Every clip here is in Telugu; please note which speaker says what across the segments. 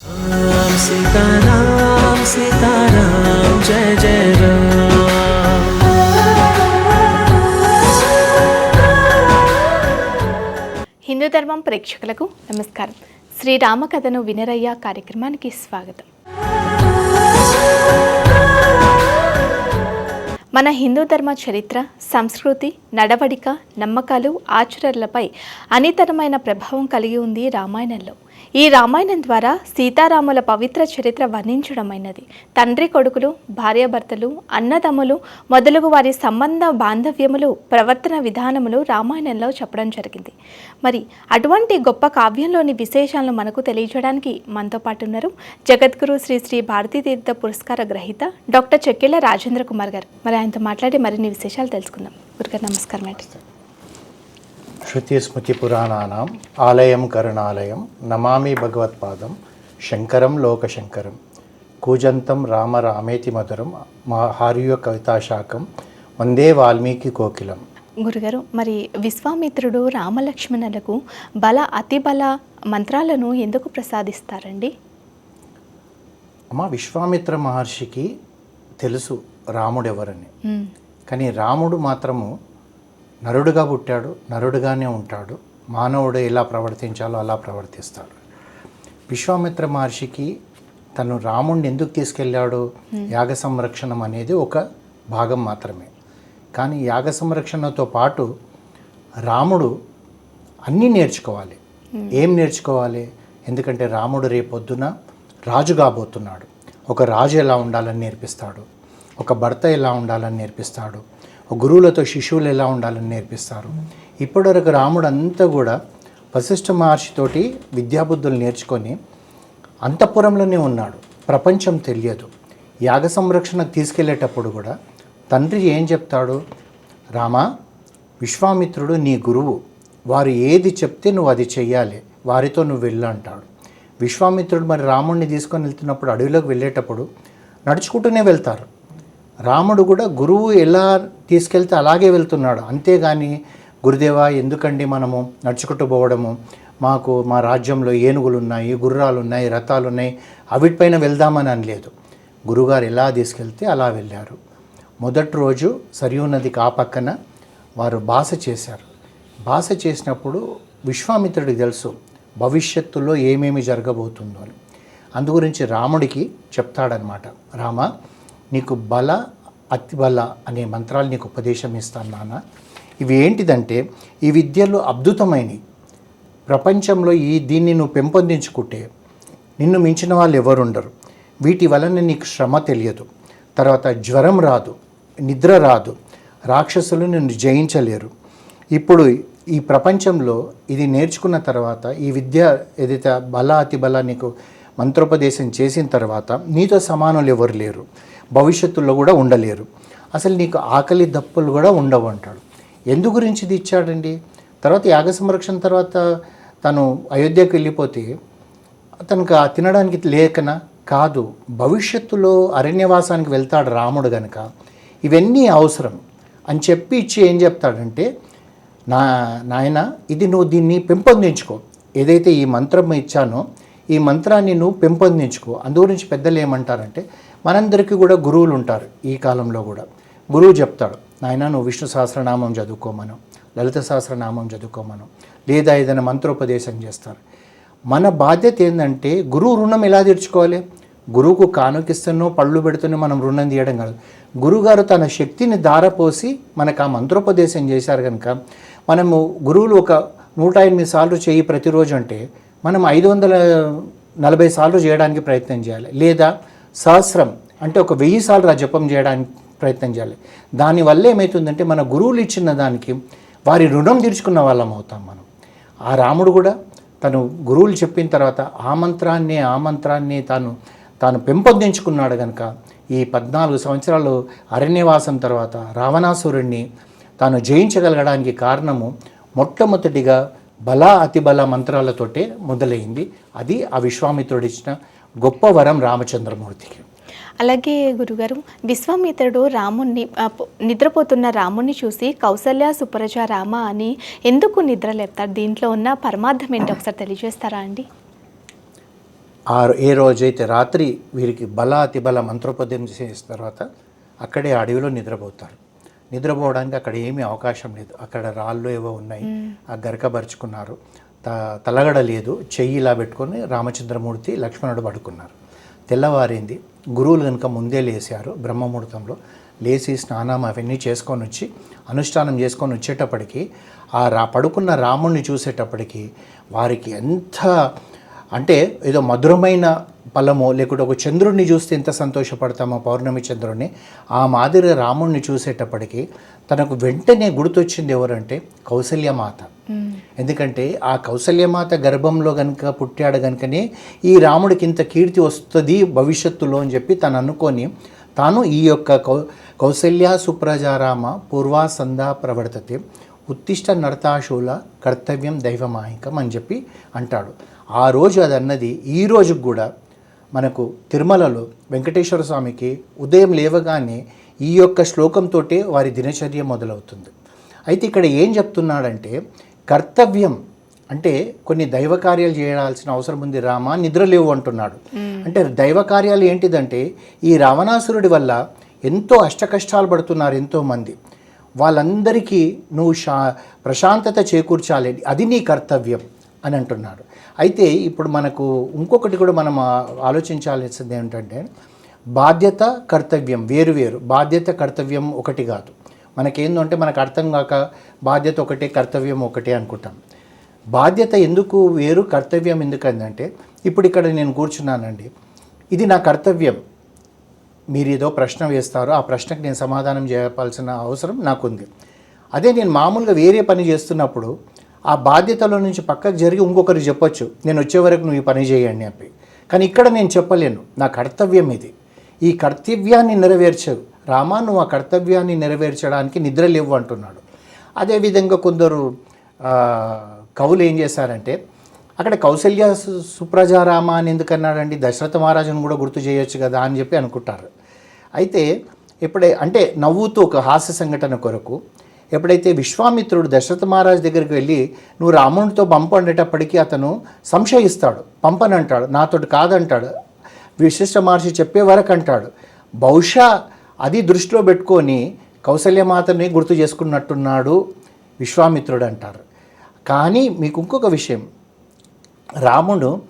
Speaker 1: राम सीताराम सीताराम जय जय राम
Speaker 2: హిందూ ధర్మం ప్రేక్షకులకు నమస్కారం శ్రీరామ కథను వినరయ్య కార్యక్రమానికి స్వాగతం మన హిందూ ధర్మ చరిత్ర సంస్కృతి నడవడిక నమ్మకాలు ఆచరణలపై అనితరమైన ప్రభావం కలిగి ఉంది రామాయణంలో ఈ రామాయణం ద్వారా సీతారాముల పవిత్ర చరిత్ర వర్ణించడమైనది. తండ్రి కొడుకులు భార్యాభర్తలు అన్నదమ్ములు మొదలగు వారి సంబంధ బాంధవ్యములు ప్రవర్తన విధానములు రామాయణంలో చెప్పడం జరిగింది. మరి అటువంటి గొప్ప కావ్యంలోని విశేషాలను మనకు తెలియజేయడానికి మనతో పాటు ఉన్నారు జగద్గురు శ్రీ శ్రీ భారతీ తీర్థ పురస్కార గ్రహీత డాక్టర్ చెక్కిళ్ళ రాజేంద్ర కుమార్ గారు. మరి ఆయనతో మాట్లాడి మరిన్ని విశేషాలు తెలుసుకుందాం. గురుగారు నమస్కారం అండి.
Speaker 3: శృతిస్మృతిపురాణానాం ఆలయం కరుణాలయం నమామి భగవత్పాదం శంకరం లోకశంకరం కూజంతం రామ రామేతి మధురం మా హార్య కవితాశాఖం వందే వాల్మీకి కోకిలం.
Speaker 2: గురుగారు మరి విశ్వామిత్రుడు రామలక్ష్మణులకు బల అతి బల మంత్రాలను ఎందుకు ప్రసాదిస్తారండి?
Speaker 3: అమ్మ విశ్వామిత్ర మహర్షికి తెలుసు రాముడు ఎవరని. కానీ రాముడు మాత్రము నరుడుగా పుట్టాడు నరుడుగానే ఉంటాడు మానవుడు ఎలా ప్రవర్తించాలో అలా ప్రవర్తిస్తాడు. విశ్వామిత్ర మహర్షికి తను రాముడిని ఎందుకు తీసుకెళ్ళాడు? యాగ సంరక్షణం అనేది ఒక భాగం మాత్రమే. కానీ యాగ సంరక్షణతో పాటు రాముడు అన్నీ నేర్చుకోవాలి. ఏం నేర్చుకోవాలి? ఎందుకంటే రాముడు రేపొద్దున రాజు కాబోతున్నాడు. ఒక రాజు ఎలా ఉండాలని నేర్పిస్తాడు? ఒక భర్త ఎలా ఉండాలని నేర్పిస్తాడు? గురువులతో శిశువులు ఎలా ఉండాలని నేర్పిస్తారు. ఇప్పటివరకు రాముడు అంతా కూడా వశిష్ఠ మహర్షితోటి విద్యాబుద్ధులు నేర్చుకొని అంతఃపురంలోనే ఉన్నాడు. ప్రపంచం తెలియదు. యాగ సంరక్షణకు తీసుకెళ్ళేటప్పుడు కూడా తండ్రి ఏం చెప్తాడు? రామా విశ్వామిత్రుడు నీ గురువు. వారు ఏది చెప్తే నువ్వు అది చెయ్యాలి. వారితో నువ్వు వెళ్ళు అంటాడు. విశ్వామిత్రుడు మరి రాముడిని తీసుకొని వెళ్తున్నప్పుడు అడవిలోకి వెళ్ళేటప్పుడు నడుచుకుంటూనే వెళ్తారు. రాముడు కూడా గురువు ఎలా తీసుకెళ్తే అలాగే వెళ్తున్నాడు. అంతేగాని గురుదేవా ఎందుకండి మనము నడుచుకుంటూ పోవడము? మాకు మా రాజ్యంలో ఏనుగులు ఉన్నాయి గుర్రాలు ఉన్నాయి రథాలు ఉన్నాయి అవిటిపైన వెళ్దామని అనలేదు. గురుగారు ఎలా తీసుకెళ్తే అలా వెళ్ళారు. మొదటి రోజు సరియూ నదికి ఆ పక్కన వారు బాస చేశారు. బాస చేసినప్పుడు విశ్వామిత్రుడికి తెలుసు భవిష్యత్తులో ఏమేమి జరగబోతుందో అని. అందు గురించి రాముడికి చెప్తాడనమాట రామ నీకు బల అతి బల అనే మంత్రాలు నీకు ఉపదేశం ఇస్తాను నాన్న. ఇవి ఏంటిదంటే ఈ విద్యలు అద్భుతమైనవి. ప్రపంచంలో ఈ దీన్ని నువ్వు పెంపొందించుకుంటే నిన్ను మించిన వాళ్ళు ఎవరు ఉండరు వీటి వలన నీకు శ్రమ తెలియదు. తర్వాత జ్వరం రాదు నిద్ర రాదు రాక్షసులు నిన్ను జయించలేరు. ఇప్పుడు ఈ ప్రపంచంలో ఇది నేర్చుకున్న తర్వాత ఈ విద్య ఏదైతే బల అతి బల నీకు మంత్రోపదేశం చేసిన తర్వాత నీతో సమానులు ఎవరు లేరు. భవిష్యత్తులో కూడా ఉండలేరు. అసలు నీకు ఆకలి దప్పులు కూడా ఉండవు అంటాడు. ఎందు గురించి ఇది ఇచ్చాడండి? తర్వాత యాగ సంరక్షణ తర్వాత తను అయోధ్యకు వెళ్ళిపోతే అతనికి ఆ తినడానికి లేకనా కాదు. భవిష్యత్తులో అరణ్యవాసానికి వెళ్తాడు రాముడు గనుక. ఇవన్నీ అవసరం. అని చెప్పి ఇచ్చి ఏం చెప్తాడంటే నా నాయన ఇది నువ్వు దీన్ని పెంపొందించుకో. ఏదైతే ఈ మంత్రం ఇచ్చానో ఈ మంత్రాన్ని నువ్వు పెంపొందించుకో. అందు గురించి పెద్దలు ఏమంటారంటే మనందరికీ కూడా గురువులు ఉంటారు ఈ కాలంలో కూడా. గురువు చెప్తాడు నాయన నువ్వు విష్ణు సహస్రనామం చదువుకోమను లలిత సహస్రనామం చదువుకోమను లేదా ఏదైనా మంత్రోపదేశం చేస్తారు. మన బాధ్యత ఏంటంటే గురువు రుణం ఎలా తీర్చుకోవాలి? గురువుకు కానుకిస్తున్నో పళ్ళు పెడుతున్నో మనం రుణం తీయడం కాదు. గురుగారు తన శక్తిని దారపోసి మనకు ఆ మంత్రోపదేశం చేశారు కనుక మనము గురువులు ఒక నూట ఎనిమిది సార్లు చేయి ప్రతిరోజు అంటే మనం ఐదు వందల నలభై సార్లు చేయడానికి ప్రయత్నం చేయాలి. లేదా సహస్రం అంటే ఒక వెయ్యి సార్లు ఆ జపం చేయడానికి ప్రయత్నం చేయాలి. దానివల్ల ఏమవుతుందంటే మన గురువులు ఇచ్చిన దానికి వారి రుణం తీర్చుకున్న వాళ్ళం అవుతాం మనం. ఆ రాముడు కూడా తను గురువులు చెప్పిన తర్వాత ఆ మంత్రాన్ని ఆ మంత్రాన్ని తాను తాను పెంపొందించుకున్నాడు కనుక ఈ పద్నాలుగు సంవత్సరాలు అరణ్యవాసం తర్వాత రావణాసురుణ్ణి తాను జయించగలగడానికి కారణము మొట్టమొదటిగా బల అతిబల మంత్రాలతోటే మొదలైంది. అది ఆ విశ్వామిత్రుడు ఇచ్చిన గొప్ప వరం రామచంద్రమూర్తికి.
Speaker 2: అలాగే గురుగారు విశ్వామిత్రుడు రాముణ్ణి నిద్రపోతున్న రాముణ్ణి చూసి కౌసల్య సుప్రజ రామ అని ఎందుకు నిద్ర లేపుతారు దీంట్లో ఉన్న పరమార్థం ఏంటి? ఒకసారి తెలియజేస్తారా అండి?
Speaker 3: ఆ ఏ రోజైతే రాత్రి వీరికి బల అతిబల మంత్రోపదేశం చేసిన తర్వాత అక్కడే అడవిలో నిద్రపోతారు. నిద్రపోవడానికి అక్కడ ఏమీ అవకాశం లేదు. అక్కడ రాళ్ళు ఏవో ఉన్నాయి. ఆ గరకబరుచుకున్నారు తలగడ లేదు చెయ్యి ఇలా పెట్టుకొని రామచంద్రమూర్తి లక్ష్మణుడు పడుకున్నారు. తెల్లవారింది గురువులు కనుక ముందే లేచారు బ్రహ్మముహూర్తంలో లేచి స్నానం అవన్నీ చేసుకొని వచ్చి అనుష్ఠానం చేసుకొని వచ్చేటప్పటికి ఆ రా పడుకున్న రాముణ్ణి చూసేటప్పటికి వారికి ఎంత అంటే ఏదో మధురమైన ఫలమో లేకుంటే ఒక చంద్రుడిని చూస్తే ఎంత సంతోషపడతామో పౌర్ణమి చంద్రుడిని ఆ మాదిరి రాముణ్ణి చూసేటప్పటికి తనకు వెంటనే గుర్తొచ్చింది ఎవరంటే కౌసల్యమాత. ఎందుకంటే ఆ కౌసల్యమాత గర్భంలో కనుక పుట్టాడు కనుకనే ఈ రాముడికి ఇంత కీర్తి వస్తుంది భవిష్యత్తులో అని చెప్పి తను అనుకొని తాను ఈ యొక్క కౌ కౌసల్య సుప్రజారామ పూర్వా సందా ప్రవర్తతే ఉత్తిష్ట నర్తాశూల కర్తవ్యం దైవమాహికం అని చెప్పి అంటాడు. ఆ రోజు అది అన్నది ఈ రోజుకు కూడా మనకు తిరుమలలో వెంకటేశ్వర స్వామికి ఉదయం లేవగానే ఈ యొక్క శ్లోకంతో వారి దినచర్య మొదలవుతుంది. అయితే ఇక్కడ ఏం చెప్తున్నాడంటే కర్తవ్యం అంటే కొన్ని దైవ కార్యాలు చేయాల్సిన అవసరం ఉంది రామ నిద్ర లేవు అంటున్నాడు. అంటే దైవ కార్యాలు ఏంటిదంటే ఈ రావణాసురుడి వల్ల ఎంతో అష్టకష్టాలు పడుతున్నారు ఎంతోమంది. వాళ్ళందరికీ నువ్వు శా ప్రశాంతత చేకూర్చాలి. అది నీ కర్తవ్యం అని అంటున్నాడు. అయితే ఇప్పుడు మనకు ఇంకొకటి కూడా మనం ఆలోచించాల్సింది ఏంటంటే బాధ్యత కర్తవ్యం వేరు వేరు. బాధ్యత కర్తవ్యం ఒకటి కాదు. మనకేందంటే మనకు అర్థం కాక బాధ్యత ఒకటే కర్తవ్యం ఒకటే అనుకుంటాం. బాధ్యత ఎందుకు వేరు కర్తవ్యం ఎందుకంటే ఇప్పుడు ఇక్కడ నేను కూర్చున్నానండి. ఇది నా కర్తవ్యం. మీరు ఏదో ప్రశ్న వేస్తారో ఆ ప్రశ్నకు నేను సమాధానం చెప్పాల్సిన అవసరం నాకుంది. అదే నేను మామూలుగా వేరే పని చేస్తున్నప్పుడు ఆ బాధ్యతలో నుంచి పక్కకు జరిగి ఇంకొకరికి చెప్పొచ్చు నేను వచ్చే వరకు నువ్వు ఈ పని చేయండి అని కానీ ఇక్కడ నేను చెప్పలేను. నా కర్తవ్యం ఇది. ఈ కర్తవ్యాన్ని నెరవేర్చవు రామా నువ్వు ఆ కర్తవ్యాన్ని నెరవేర్చడానికి నిద్ర లేవు అంటున్నాడు. అదేవిధంగా కొందరు కవులు ఏం చేశారంటే అక్కడ కౌశల్య సు- సుప్రజారామ అని ఎందుకన్నాడండి? దశరథ మహారాజును కూడా గుర్తు చేయొచ్చు కదా అని చెప్పి అనుకుంటారు. అయితే ఎప్పుడే అంటే నవ్వుతూ ఒక హాస్య సంఘటన కొరకు ఎప్పుడైతే విశ్వామిత్రుడు దశరథ మహారాజ్ దగ్గరికి వెళ్ళి నువ్వు రామునితో పంపండేటప్పటికీ అతను సంశయిస్తాడు. పంపనంటాడు నాతోటి కాదంటాడు. విశిష్ట మహర్షి చెప్పే వరకు అంటాడు. బహుశా అది దృష్టిలో పెట్టుకొని కౌసల్యమాతని గుర్తు చేసుకున్నట్టున్నాడు విశ్వామిత్రుడు అంటారు. కానీ మీకు ఇంకొక విషయం. రాముడు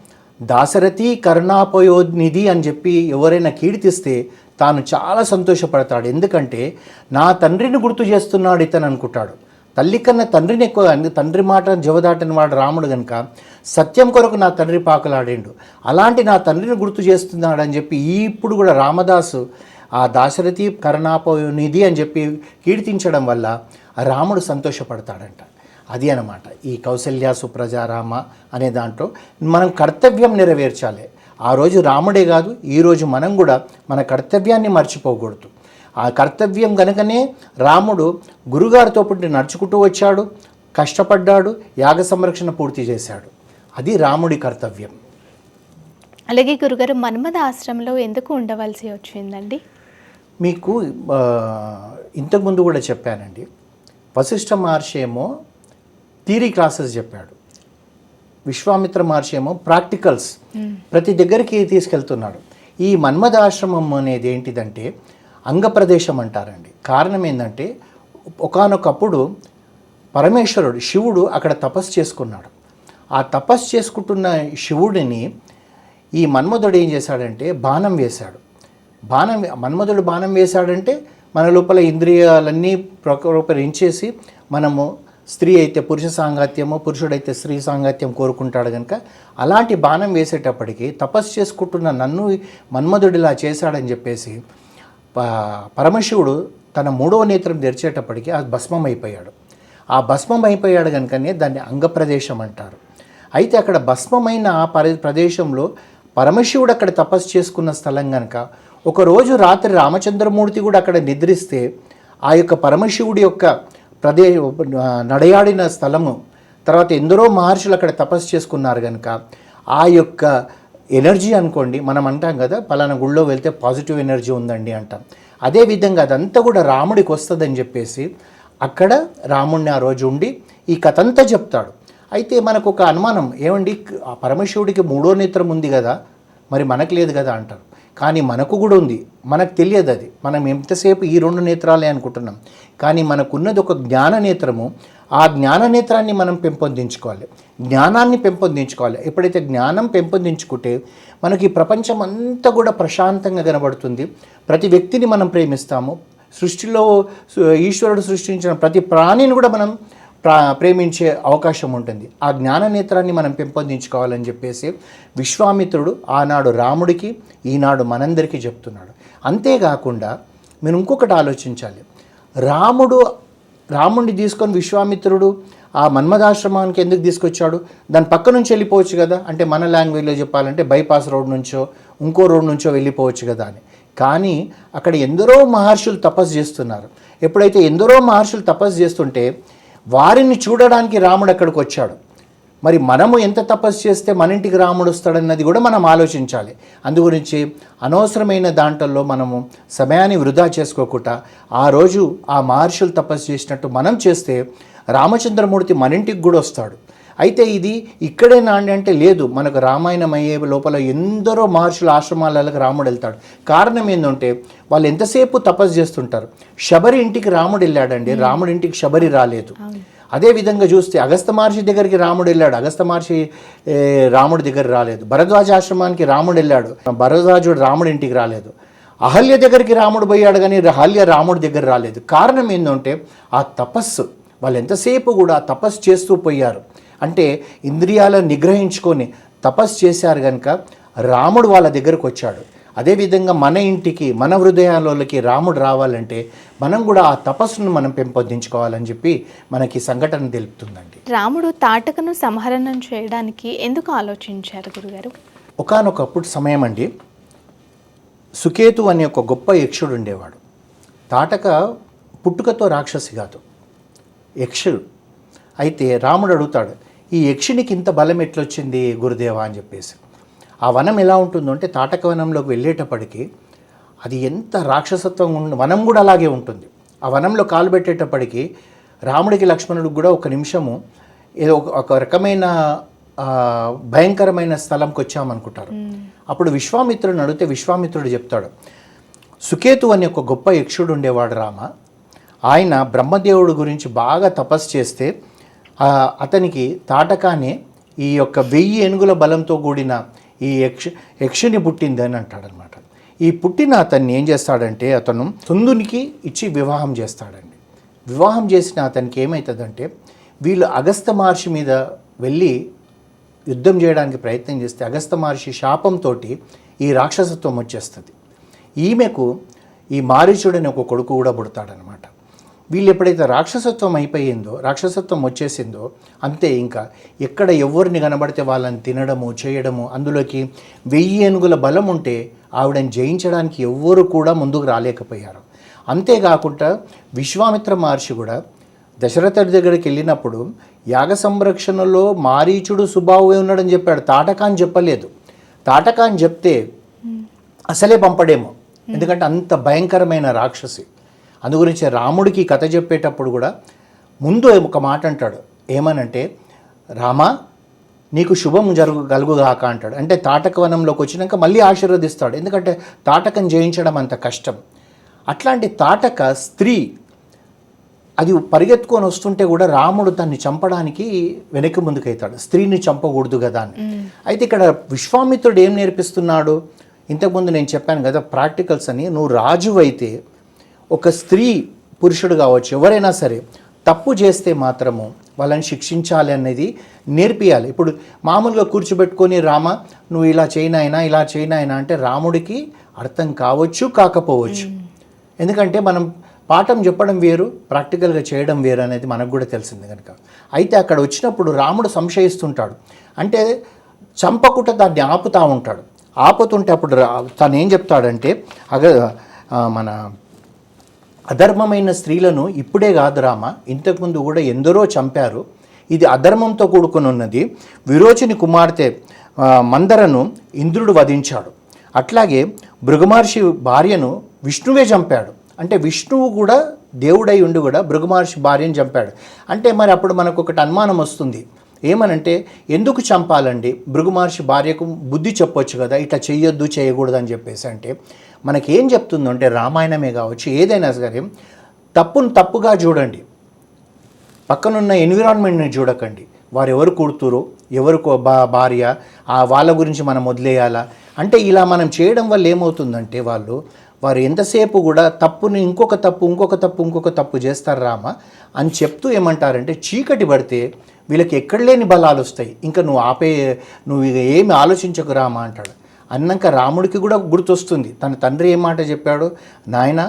Speaker 3: దాశరథి కరుణాపయోనిధి అని చెప్పి ఎవరైనా కీర్తిస్తే తాను చాలా సంతోషపడతాడు. ఎందుకంటే నా తండ్రిని గుర్తు చేస్తున్నాడు ఇతను అనుకుంటాడు. తల్లి కన్నా తండ్రిని ఎక్కువ తండ్రి మాట జవదాటని వాడు రాముడు కనుక సత్యం కొరకు నా తండ్రి పాకలాడిండు. అలాంటి నా తండ్రిని గుర్తు చేస్తున్నాడు అని చెప్పి ఇప్పుడు కూడా రామదాసు ఆ దాశరథి కరణాపనిధి అని చెప్పి కీర్తించడం వల్ల రాముడు సంతోషపడతాడంట. అది అనమాట ఈ కౌసల్య సుప్రజారామ అనే దాంట్లో మనం కర్తవ్యం నెరవేర్చాలి. ఆ రోజు రాముడే కాదు ఈరోజు మనం కూడా మన కర్తవ్యాన్ని మర్చిపోకూడదు. ఆ కర్తవ్యం గనుకనే రాముడు గురుగారితో పుట్టి నడుచుకుంటూ వచ్చాడు కష్టపడ్డాడు యాగ సంరక్షణ పూర్తి చేశాడు. అది రాముడి కర్తవ్యం.
Speaker 2: అలాగే గురుగారు మన్మథ ఆశ్రమంలో ఎందుకు ఉండవలసి వచ్చిందండి?
Speaker 3: మీకు ఇంతకుముందు కూడా చెప్పానండి. వశిష్ఠ మహర్షి ఏమో థీరీ క్లాసెస్ చెప్పాడు. విశ్వామిత్ర మహర్షి ఏమో ప్రాక్టికల్స్ ప్రతి దగ్గరికి తీసుకెళ్తున్నాడు. ఈ మన్మథాశ్రమం అనేది ఏంటిదంటే అంగప్రదేశం అంటారండి. కారణం ఏంటంటే ఒకానొకప్పుడు పరమేశ్వరుడు శివుడు అక్కడ తపస్సు చేసుకున్నాడు. ఆ తపస్సు చేసుకుంటున్న శివుడిని ఈ మన్మధుడు ఏం చేశాడంటే బాణం వేశాడు. బాణం మన్మధుడు బాణం వేశాడంటే మన లోపల ఇంద్రియాలన్నీ ప్రకోపరించేసి మనము స్త్రీ అయితే పురుష సాంగత్యము పురుషుడైతే స్త్రీ సాంగత్యం కోరుకుంటాడు కనుక అలాంటి బాణం వేసేటప్పటికీ తపస్సు చేసుకుంటున్న నన్ను మన్మధుడిలా చేశాడని చెప్పేసి ప- పరమశివుడు తన మూడవ నేత్రం తెరిచేటప్పటికి ఆ భస్మం అయిపోయాడు ఆ భస్మం అయిపోయాడు కనుకనే దాన్ని అంగప్రదేశం అంటారు. అయితే అక్కడ భస్మమైన ఆ పరి ప్రదేశంలో పరమశివుడు అక్కడ తపస్సు చేసుకున్న స్థలం కనుక ఒకరోజు రాత్రి రామచంద్రమూర్తి కూడా అక్కడ నిద్రిస్తే ఆ యొక్క పరమశివుడి యొక్క ప్రదే నడయాడిన స్థలము. తర్వాత ఎందరో మహర్షులు అక్కడ తపస్సు చేసుకున్నారు కనుక ఆ యొక్క ఎనర్జీ అనుకోండి మనం అంటాం కదా పలానా గుళ్ళో వెళ్తే పాజిటివ్ ఎనర్జీ ఉందండి అంటాం. అదేవిధంగా అదంతా కూడా రాముడికి వస్తుందని చెప్పేసి అక్కడ రాముడిని ఆ రోజు ఉండి ఈ కథ అంతా చెప్తాడు. అయితే మనకు ఒక అనుమానం ఏమండి ఆ పరమశివుడికి మూడో నేత్రం ఉంది కదా మరి మనకు లేదు కదా అంటారు. కానీ మనకు కూడా ఉంది. మనకు తెలియదు అది. మనం ఎంతసేపు ఈ రెండు నేత్రాలే అనుకుంటున్నాం. కానీ మనకున్నది ఒక జ్ఞాన నేత్రము. ఆ జ్ఞాన నేత్రాన్ని మనం పెంపొందించుకోవాలి. జ్ఞానాన్ని పెంపొందించుకోవాలి. ఎప్పుడైతే జ్ఞానం పెంపొందించుకుంటే మనకి ప్రపంచం అంతా కూడా ప్రశాంతంగా కనబడుతుంది. ప్రతి వ్యక్తిని మనం ప్రేమిస్తాము. సృష్టిలో ఈశ్వరుడు సృష్టించిన ప్రతి ప్రాణిని కూడా మనం ప్రేమించే అవకాశం ఉంటుంది. ఆ జ్ఞాన నేత్రాన్ని మనం పెంపొందించుకోవాలని చెప్పేసి విశ్వామిత్రుడు ఆనాడు రాముడికి ఈనాడు మనందరికీ చెప్తున్నాడు. అంతేకాకుండా మీరు ఇంకొకటి ఆలోచించాలి. రాముడు రాముడిని తీసుకొని విశ్వామిత్రుడు ఆ మన్మదాశ్రమానికి ఎందుకు తీసుకొచ్చాడు? దాని పక్క నుంచి వెళ్ళిపోవచ్చు కదా. అంటే మన లాంగ్వేజ్లో చెప్పాలంటే బైపాస్ రోడ్ నుంచో ఇంకో రోడ్ నుంచో వెళ్ళిపోవచ్చు కదా అని. కానీ అక్కడ ఎందరో మహర్షులు తపస్సు చేస్తున్నారు. ఎప్పుడైతే ఎందరో మహర్షులు తపస్సు చేస్తుంటే వారిని చూడడానికి రాముడు అక్కడికి వచ్చాడు. మరి మనము ఎంత తపస్సు చేస్తే మన ఇంటికి రాముడు వస్తాడన్నది కూడా మనం ఆలోచించాలి. అందుగురించి అనవసరమైన దాంట్లో మనము సమయాన్ని వృధా చేసుకోకుండా ఆ రోజు ఆ మహర్షులు తపస్సు చేసినట్టు మనం చేస్తే రామచంద్రమూర్తి మన ఇంటికి కూడా వస్తాడు. అయితే ఇది ఇక్కడే నాండి అంటే లేదు. మనకు రామాయణం అయ్యే లోపల ఎందరో మహర్షుల ఆశ్రమాలకు రాముడు వెళ్తాడు. కారణం ఏంటంటే వాళ్ళు ఎంతసేపు తపస్సు చేస్తుంటారు? శబరి ఇంటికి రాముడు వెళ్ళాడండి. రాముడి ఇంటికి శబరి రాలేదు. అదే విధంగా చూస్తే అగస్త మహర్షి దగ్గరికి రాముడు వెళ్ళాడు. అగస్త మహర్షి రాముడి దగ్గర రాలేదు. భరద్వాజ ఆశ్రమానికి రాముడు వెళ్ళాడు. భరద్వాజుడు రాముడి ఇంటికి రాలేదు. అహల్య దగ్గరికి రాముడు పోయాడు కానీ అహల్య రాముడి దగ్గర రాలేదు. కారణం ఏంటంటే ఆ తపస్సు. వాళ్ళు ఎంతసేపు కూడా తపస్సు చేస్తూ పోయారు. అంటే ఇంద్రియాలను నిగ్రహించుకొని తపస్సు చేశారు కనుక రాముడు వాళ్ళ దగ్గరకు వచ్చాడు. అదేవిధంగా మన ఇంటికి మన హృదయాలలోకి రాముడు రావాలంటే మనం కూడా ఆ తపస్సును మనం పెంపొందించుకోవాలని చెప్పి మనకి సంఘటన తెలుపుతుందండి.
Speaker 2: రాముడు తాటకను సంహరణం చేయడానికి ఎందుకు ఆలోచించారు గురుగారు?
Speaker 3: ఒకానొకప్పుడు సమయం అండి. సుకేతు అనే ఒక గొప్ప యక్షుడు ఉండేవాడు. తాటక పుట్టుకతో రాక్షసి కాదు యక్షుడు. అయితే రాముడు అడుగుతాడు ఈ యక్షునికి ఇంత బలం ఎట్లొచ్చింది గురుదేవా అని చెప్పేసి. ఆ వనం ఎలా ఉంటుందో అంటే తాటక వనంలోకి వెళ్ళేటప్పటికి అది ఎంత రాక్షసత్వం ఉండి వనం కూడా అలాగే ఉంటుంది. ఆ వనంలో కాలు పెట్టేటప్పటికి రాముడికి లక్ష్మణుడికి కూడా ఒక నిమిషము ఏదో ఒక- రకమైన భయంకరమైన స్థలంకి వచ్చామనుకుంటారు. అప్పుడు విశ్వామిత్రుడిని అడిగితే విశ్వామిత్రుడు చెప్తాడు సుకేతు అనే ఒక గొప్ప యక్షుడు ఉండేవాడు రామ. ఆయన బ్రహ్మదేవుడు గురించి బాగా తపస్సు చేస్తే అతనికి తాటకానే ఈ యొక్క వెయ్యి ఏనుగుల బలంతో కూడిన ఈ యక్ష యక్షుని పుట్టిందని అంటాడనమాట. ఈ పుట్టిన అతన్ని ఏం చేస్తాడంటే అతను తుందునికి ఇచ్చి వివాహం చేస్తాడండి. వివాహం చేసిన అతనికి ఏమవుతుందంటే వీళ్ళు అగస్త మహర్షి మీద వెళ్ళి యుద్ధం చేయడానికి ప్రయత్నం చేస్తే అగస్త మహర్షి శాపంతో ఈ రాక్షసత్వం వచ్చేస్తుంది. ఈమెకు ఈ మారీచుడని ఒక కొడుకు కూడా పుడతాడనమాట. వీళ్ళు ఎప్పుడైతే రాక్షసత్వం అయిపోయిందో రాక్షసత్వం వచ్చేసిందో అంతే ఇంకా ఎక్కడ ఎవరిని కనబడితే వాళ్ళని తినడము చేయడము అందులోకి వెయ్యి ఏనుగుల బలం ఉంటే ఆవిడని జయించడానికి ఎవ్వరు కూడా ముందుకు రాలేకపోయారు. అంతేకాకుండా విశ్వామిత్ర మహర్షి కూడా దశరథుడి దగ్గరికి వెళ్ళినప్పుడు యాగ సంరక్షణలో మారీచుడు సుబాహువే ఉన్నాడని చెప్పాడు. తాటక అని చెప్పలేదు. తాటక అని చెప్తే అసలే పంపడేమో. ఎందుకంటే అంత భయంకరమైన రాక్షసి. అందుగురించి రాముడికి కథ చెప్పేటప్పుడు కూడా ముందు ఒక మాట అంటాడు. ఏమనంటే రామా నీకు శుభం జరుగు కలుగుగాక అంటాడు. అంటే తాటక వనంలోకి వచ్చినాక మళ్ళీ ఆశీర్వదిస్తాడు. ఎందుకంటే తాటకం జయించడం అంత కష్టం. అట్లాంటి తాటక స్త్రీ అది పరిగెత్తుకొని వస్తుంటే కూడా రాముడు దాన్ని చంపడానికి వెనక్కి ముందుకైతాడు. స్త్రీని చంపకూడదు కదా అని. అయితే ఇక్కడ విశ్వామిత్రుడు ఏం నేర్పిస్తున్నాడు? ఇంతకుముందు నేను చెప్పాను కదా ప్రాక్టికల్స్ అని. నువ్వు రాజు అయితే ఒక స్త్రీ పురుషుడు కావచ్చు ఎవరైనా సరే తప్పు చేస్తే మాత్రము వాళ్ళని శిక్షించాలి అనేది నేర్పియాలి. ఇప్పుడు మామూలుగా కూర్చోబెట్టుకొని రామ నువ్వు ఇలా చేయనాయనా ఇలా చేయనాయనా అంటే రాముడికి అర్థం కావచ్చు కాకపోవచ్చు. ఎందుకంటే మనం పాఠం చెప్పడం వేరు ప్రాక్టికల్గా చేయడం వేరు అనేది మనకు కూడా తెలిసింది కనుక. అయితే అక్కడ వచ్చినప్పుడు రాముడు సంశయిస్తుంటాడు. అంటే చంపకుండా దాన్ని ఆపుతా ఉంటాడు. ఆపుతుంటే అప్పుడు రా- తను ఏం చెప్తాడంటే అగ మన అధర్మమైన స్త్రీలను ఇప్పుడే కాదు రామ ఇంతకుముందు కూడా ఎందరో చంపారు. ఇది అధర్మంతో కూడుకుని ఉన్నది విరోచిని కుమార్తె మందరను ఇంద్రుడు వధించాడు. అట్లాగే భృగమహర్షి భార్యను విష్ణువే చంపాడు. అంటే విష్ణువు కూడా దేవుడై ఉండి కూడా భృగమహర్షి భార్యను చంపాడు. అంటే మరి అప్పుడు మనకు ఒకటి అనుమానం వస్తుంది. ఏమనంటే ఎందుకు చంపాలండి? భృగు మహర్షి భార్యకు బుద్ధి చెప్పొచ్చు కదా ఇట్లా చెయ్యొద్దు చేయకూడదు అని చెప్పేసి అంటే మనకేం చెప్తుందంటే రామాయణమే కావచ్చు ఏదైనా సరే తప్పును తప్పుగా చూడండి. పక్కనున్న ఎన్విరాన్మెంట్ని చూడకండి. వారు ఎవరు కూడుతురు ఎవరు కో- బా భార్య ఆ వాళ్ళ గురించి మనం వదిలేయాలా? అంటే ఇలా మనం చేయడం వల్ల ఏమవుతుందంటే వాళ్ళు వారు ఎంతసేపు కూడా తప్పుని ఇంకొక తప్పు ఇంకొక తప్పు ఇంకొక తప్పు చేస్తారు రామ అని చెప్తూ ఏమంటారంటే చీకటి పడితే వీళ్ళకి ఎక్కడ లేని బలాలు వస్తాయి. ఇంకా నువ్వు ఆపే నువ్వు ఇక ఏమి ఆలోచించకు రామా అంటాడు. అన్నాక రాముడికి కూడా గుర్తొస్తుంది. తన తండ్రి ఏ మాట చెప్పాడు? నాయన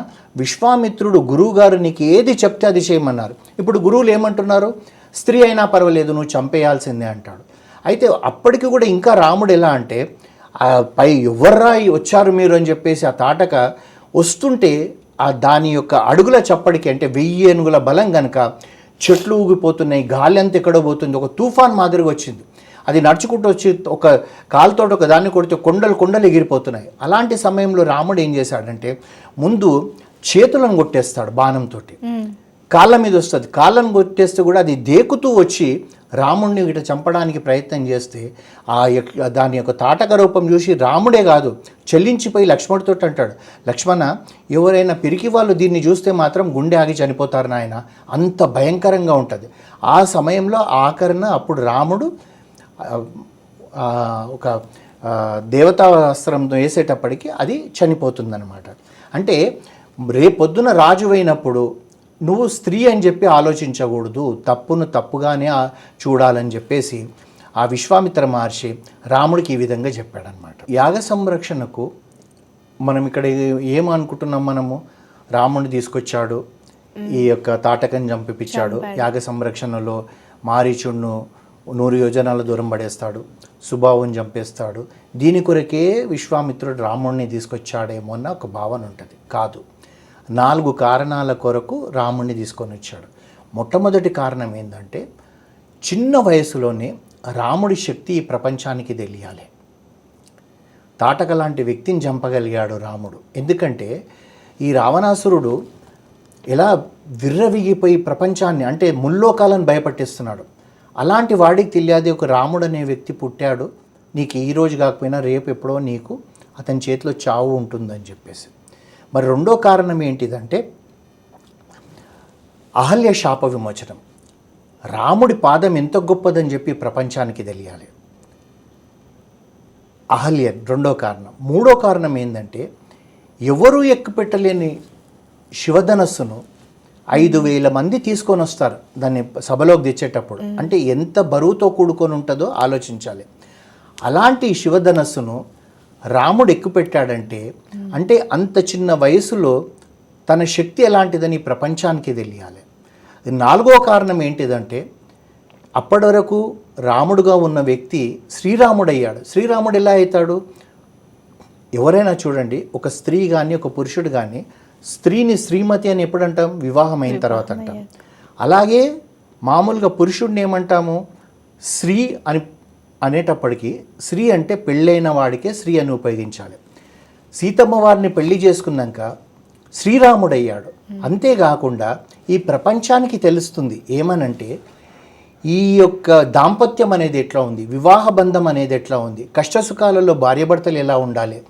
Speaker 3: విశ్వామిత్రుడు గురువుగారు నీకు ఏది చెప్తే అది చేయమన్నారు. ఇప్పుడు గురువులు ఏమంటున్నారు? స్త్రీ అయినా పర్వాలేదు నువ్వు చంపేయాల్సిందే అంటాడు. అయితే అప్పటికి కూడా ఇంకా రాముడు ఎలా అంటే పై ఎవర్రా వచ్చారు మీరు అని చెప్పేసి ఆ తాటక వస్తుంటే ఆ దాని యొక్క అడుగుల చప్పడికి అంటే వెయ్యి ఏనుగుల బలం కనుక చెట్లు ఊగిపోతున్నాయి గాలి అంత ఎక్కడో పోతుంది ఒక తుఫాన్ మాదిరిగా వచ్చింది. అది నడుచుకుంటూ వచ్చి ఒక కాలుతో ఒక దాన్ని కొడితే కొండలు కొండలు ఎగిరిపోతున్నాయి. అలాంటి సమయంలో రాముడు ఏం చేశాడంటే ముందు చేతులను కొట్టేస్తాడు బాణంతో కాళ్ళ మీద వస్తుంది. కాళ్ళను కొట్టేస్తే కూడా అది దేకుతూ వచ్చి రాముడిని ఇట చంపడానికి ప్రయత్నం చేస్తే ఆ యొక్క దాని యొక్క తాటక రూపం చూసి రాముడే కాదు చెల్లించిపోయి లక్ష్మణుడితో అంటాడు. లక్ష్మణ ఎవరైనా పిరికి వాళ్ళు దీన్ని చూస్తే మాత్రం గుండె ఆగి చనిపోతారు నాయన. అంత భయంకరంగా ఉంటుంది. ఆ సమయంలో ఆఖరణ అప్పుడు రాముడు ఒక దేవతాస్త్రంతో వేసేటప్పటికి అది చనిపోతుందన్నమాట. అంటే రేపొద్దున రాజు అయినప్పుడు నువ్వు స్త్రీ అని చెప్పి ఆలోచించకూడదు తప్పును తప్పుగానే చూడాలని చెప్పేసి ఆ విశ్వామిత్ర మహర్షి రాముడికి ఈ విధంగా చెప్పాడనమాట యాగ సంరక్షణకు మనం ఇక్కడ ఏమనుకుంటున్నాం మనము? రాముడిని తీసుకొచ్చాడు ఈ యొక్క తాటకం చంపిపించాడు యాగ సంరక్షణలో మారీచుడిను నూరు యోజనాల దూరం పడేస్తాడు సుబావుని చంపేస్తాడు. దీని కొరకే విశ్వామిత్రుడు రాముడిని తీసుకొచ్చాడేమో అన్న ఒక భావన ఉంటుంది. కాదు. నాలుగు కారణాల కొరకు రాముడిని తీసుకొని వచ్చాడు. మొట్టమొదటి కారణం ఏంటంటే చిన్న వయసులోనే రాముడి శక్తి ఈ ప్రపంచానికి తెలియాలి. తాటక లాంటి వ్యక్తిని చంపగలిగాడు రాముడు. ఎందుకంటే ఈ రావణాసురుడు ఎలా విర్రవిగిపోయి ప్రపంచాన్ని అంటే ముల్లోకాలను భయపట్టిస్తున్నాడు. అలాంటి వాడికి తెలియదు ఒక రాముడు అనే వ్యక్తి పుట్టాడు. నీకు ఈ రోజు కాకపోయినా రేపు ఎప్పుడో నీకు అతని చేతిలో చావు ఉంటుందని చెప్పేసి. మరి రెండో కారణం ఏంటిదంటే అహల్య శాప విమోచనం. రాముడి పాదం ఎంత గొప్పదని చెప్పి ప్రపంచానికి తెలియాలి. అహల్య రెండో కారణం. మూడో కారణం ఏంటంటే ఎవరూ ఎక్కుపెట్టలేని శివధనస్సును ఐదు వేల మంది తీసుకొని వస్తారు దాన్ని సభలోకి తెచ్చేటప్పుడు. అంటే ఎంత బరువుతో కూడుకొని ఉంటుందో ఆలోచించాలి. అలాంటి శివధనస్సును రాముడు ఎక్కుపెట్టాడంటే అంటే అంత చిన్న వయసులో తన శక్తి ఎలాంటిదని ప్రపంచానికి తెలియాలి. నాలుగో కారణం ఏంటిదంటే అప్పటి వరకు రాముడుగా ఉన్న వ్యక్తి శ్రీరాముడయ్యాడు. శ్రీరాముడు ఎలా అవుతాడు? ఎవరైనా చూడండి ఒక స్త్రీ కానీ ఒక పురుషుడు కానీ స్త్రీని శ్రీమతి అని ఎప్పుడు అంటాం వివాహం అయిన తర్వాత అంటాం అలాగే మామూలుగా పురుషుడిని ఏమంటాము? స్త్రీ అని అనేటప్పటికీ స్త్రీ అంటే పెళ్ళైన వాడికే స్త్రీ అని ఉపయోగించాలి. సీతమ్మ వారిని పెళ్ళి చేసుకున్నాక శ్రీరాముడయ్యాడు. అంతేకాకుండా ఈ ప్రపంచానికి తెలుస్తుంది ఏమనంటే ఈ యొక్క దాంపత్యం అనేది ఎట్లా ఉంది? వివాహ బంధం అనేది ఎట్లా ఉంది? కష్టసుఖాలలో భార్యాభర్తలు ఎలా ఉండాలి?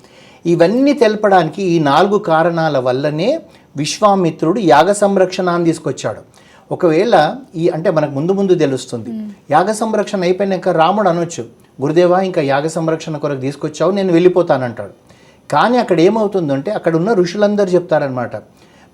Speaker 3: ఇవన్నీ తెలపడానికి ఈ నాలుగు కారణాల వల్లనే విశ్వామిత్రుడు యాగ సంరక్షణాన్ని తీసుకొచ్చాడు. ఒకవేళ ఈ అంటే మనకు ముందు ముందు తెలుస్తుంది. యాగ సంరక్షణ అయిపోయినాక రాముడు అనొచ్చు గురుదేవా ఇంకా యాగ సంరక్షణ కొరకు తీసుకొచ్చావు నేను వెళ్ళిపోతానంటాడు. కానీ అక్కడ ఏమవుతుందంటే అక్కడ ఉన్న ఋషులందరూ చెప్తారనమాట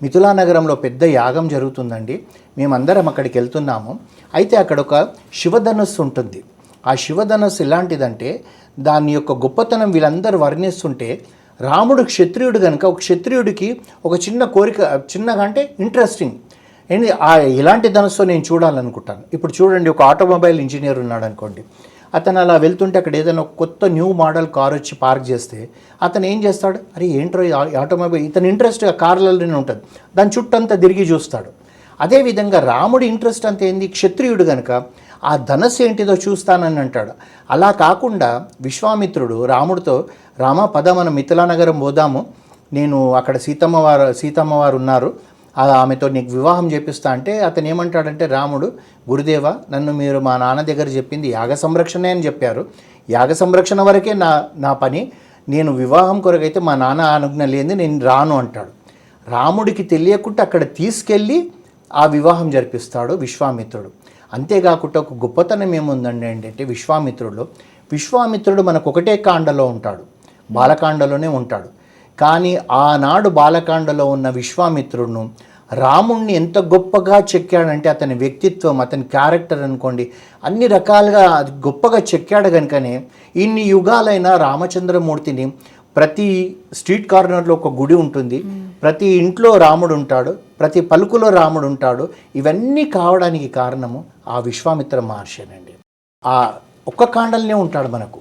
Speaker 3: మిథులా నగరంలో పెద్ద యాగం జరుగుతుందండి మేమందరం అక్కడికి వెళ్తున్నాము. అయితే అక్కడ ఒక శివధనస్సు ఉంటుంది. ఆ శివధనస్సు ఎలాంటిదంటే దాని యొక్క గొప్పతనం వీళ్ళందరూ వర్ణిస్తుంటే రాముడు క్షత్రియుడు కనుక ఒక క్షత్రియుడికి ఒక చిన్న కోరిక చిన్నగా అంటే ఇంట్రెస్టింగ్ ఏంటి? ఆ ఇలాంటి ధనస్సు నేను చూడాలనుకుంటాను. ఇప్పుడు చూడండి ఒక ఆటోమొబైల్ ఇంజనీర్ ఉన్నాడు అనుకోండి అతను అలా వెళ్తుంటే అక్కడ ఏదైనా కొత్త న్యూ మోడల్ కార్ వచ్చి పార్క్ చేస్తే అతను ఏం చేస్తాడు? అరే ఏంట్రో ఆ- ఆటోమొబైల్? ఇతని ఇంట్రెస్ట్ ఆ కార్లలోనే ఉంటుంది. దాని చుట్టంతా తిరిగి చూస్తాడు. అదేవిధంగా రాముడి ఇంట్రెస్ట్ అంత ఏంది? క్షత్రియుడు కనుక ఆ ధనస్సు ఏంటిదో చూస్తానని అంటాడు. అలా కాకుండా విశ్వామిత్రుడు రాముడితో రామ పద మనం మిథిలానగరం పోదాము. నేను అక్కడ సీతమ్మ వారు సీతమ్మ వారు ఉన్నారు ఆమెతో నీకు వివాహం చేపిస్తా. అంటే అతను ఏమంటాడంటే రాముడు గురుదేవ నన్ను మీరు మా నాన్న దగ్గర చెప్పింది యాగ సంరక్షణే అని చెప్పారు. యాగ సంరక్షణ వరకే నా నా పని. నేను వివాహం కొరకైతే మా నాన్న అనుజ్ఞ లేనిది నేను రాను అంటాడు. రాముడికి తెలియకుండా అక్కడ తీసుకెళ్ళి ఆ వివాహం జరిపిస్తాడు విశ్వామిత్రుడు. అంతేకాకుండా ఒక గొప్పతనం ఏముందండి అంటే విశ్వామిత్రుడు. విశ్వామిత్రుడు మనకు ఒకటే కాండలో ఉంటాడు. బాలకాండలోనే ఉంటాడు. కానీ ఆనాడు బాలకాండలో ఉన్న విశ్వామిత్రుడును రాముణ్ణి ఎంత గొప్పగా చెక్కాడంటే అతని వ్యక్తిత్వం అతని క్యారెక్టర్ అనుకోండి అన్ని రకాలుగా అది గొప్పగా చెక్కాడు కనుకనే ఇన్ని యుగాలైన రామచంద్రమూర్తిని ప్రతి స్ట్రీట్ కార్నర్లో ఒక గుడి ఉంటుంది. ప్రతి ఇంట్లో రాముడు ఉంటాడు ప్రతి పలుకులో రాముడు ఉంటాడు. ఇవన్నీ కావడానికి కారణము ఆ విశ్వామిత్ర మహర్షినండి ఆ ఒక్క కాండలనే ఉంటాడు మనకు.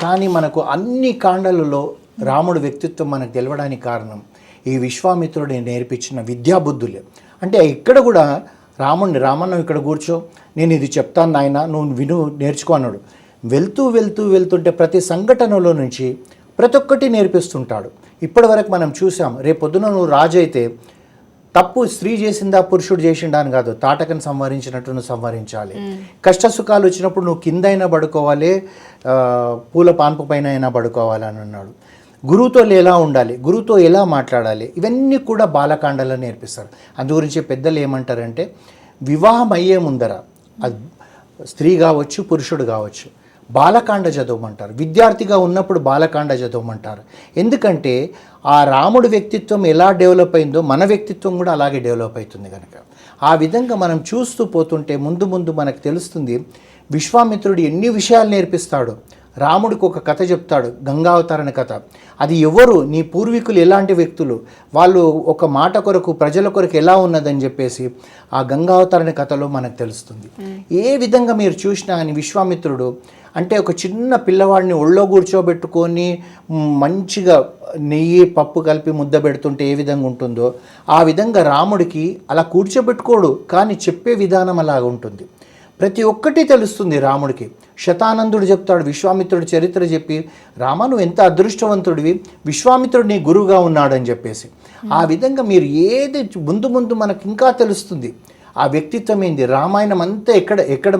Speaker 3: కానీ మనకు అన్ని కాండలలో రాముడు వ్యక్తిత్వం మనకు తెలవడానికి కారణం ఈ విశ్వామిత్రుడిని నేర్పించిన విద్యాబుద్ధులే. అంటే ఇక్కడ కూడా రాముడిని రామన్న ఇక్కడ కూర్చో నేను ఇది చెప్తాను నాయన నువ్వు విను నేర్చుకో అన్నాడు. వెళ్తూ వెళ్తూ వెళ్తుంటే ప్రతి సంఘటనలో నుంచి ప్రతి ఒక్కటి నేర్పిస్తుంటాడు. ఇప్పటి వరకు మనం చూసాం రేపొద్దున నువ్వు రాజు అయితే తప్పు స్త్రీ చేసిందా పురుషుడు చేసిండా అని కాదు తాటకని సంవరించినట్టు నువ్వు సంవరించాలి కష్ట సుఖాలు వచ్చినప్పుడు నువ్వు కిందైనా పడుకోవాలి ఆ, పూల పాన్పు పైన అయినా పడుకోవాలి అని అన్నాడు. గురువుతో ఎలా ఉండాలి గురువుతో ఎలా మాట్లాడాలి ఇవన్నీ కూడా బాలకాండలో నేర్పిస్తారు. అందు గురించి పెద్దలు ఏమంటారంటే వివాహం అయ్యే ముందర అది స్త్రీ కావచ్చు పురుషుడు కావచ్చు బాలకాండ చదవమంటారు. విద్యార్థిగా ఉన్నప్పుడు బాలకాండ చదవమంటారు. ఎందుకంటే ఆ రాముడి వ్యక్తిత్వం ఎలా డెవలప్ అయిందో మన వ్యక్తిత్వం కూడా అలాగే డెవలప్ అవుతుంది కనుక ఆ విధంగా మనం చూస్తూ పోతుంటే ముందు ముందు మనకు తెలుస్తుంది విశ్వామిత్రుడు ఎన్ని విషయాలు నేర్పిస్తాడు. రాముడికి ఒక కథ చెప్తాడు గంగావతరణ కథ. అది ఎవరు? నీ పూర్వీకులు ఎలాంటి వ్యక్తులు? వాళ్ళు ఒక మాట కొరకు ప్రజల కొరకు ఎలా ఉన్నదని చెప్పేసి ఆ గంగావతరణ కథలో మనకు తెలుస్తుంది. ఏ విధంగా మీరు చూసినా అని విశ్వామిత్రుడు అంటే ఒక చిన్న పిల్లవాడిని ఒళ్ళో కూర్చోబెట్టుకొని మంచిగా నెయ్యి పప్పు కలిపి ముద్ద పెడుతుంటే ఏ విధంగా ఉంటుందో ఆ విధంగా రాముడికి అలా కూర్చోబెట్టుకోడు కానీ చెప్పే విధానం అలాగ ఉంటుంది. ప్రతి ఒక్కటి తెలుస్తుంది రాముడికి. శతానందుడు చెప్తాడు విశ్వామిత్రుడి చరిత్ర చెప్పి రామ నువ్వు ఎంత అదృష్టవంతుడివి విశ్వామిత్రుడు నీ గురువుగా ఉన్నాడని చెప్పేసి. ఆ విధంగా మీరు ఏది ముందు ముందు మనకు ఇంకా తెలుస్తుంది. ఆ వ్యక్తిత్వం ఏంది? రామాయణం అంతా ఎక్కడ ఎక్కడ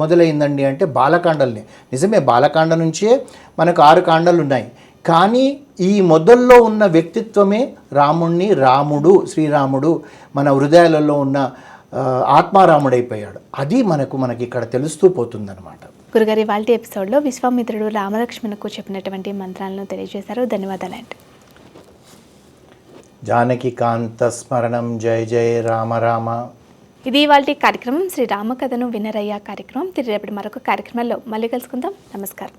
Speaker 3: మొదలైందండి అంటే బాలకాండల్ని. నిజమే బాలకాండ నుంచే మనకు ఆరు కాండలు ఉన్నాయి కానీ ఈ మొదల్లో ఉన్న వ్యక్తిత్వమే రాముణ్ణి రాముడు శ్రీరాముడు మన హృదయాలలో ఉన్న ఆత్మారాముడైపోయాడు. అది మనకు మనకి ఇక్కడ తెలుస్తూ పోతుందన్నమాట.
Speaker 2: గురుగారి వాళ్ళ ఎపిసోడ్లో విశ్వామిత్రుడు రామలక్ష్మణకు చెప్పినటువంటి మంత్రాలను తెలియజేశారు. ధన్యవాదాలండి.
Speaker 3: జానకి కాంత స్మరణం. జయ జయ రామ రామ.
Speaker 2: ఇది ఇవాళ కార్యక్రమం. శ్రీ రామకథను వినరయ్య కార్యక్రమం. తిరిగి రేపటి మరొక కార్యక్రమంలో మళ్ళీ కలుసుకుందాం. నమస్కారం.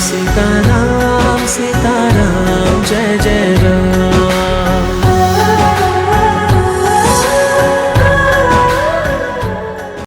Speaker 1: సీతారాం సీతారాం జయ జయ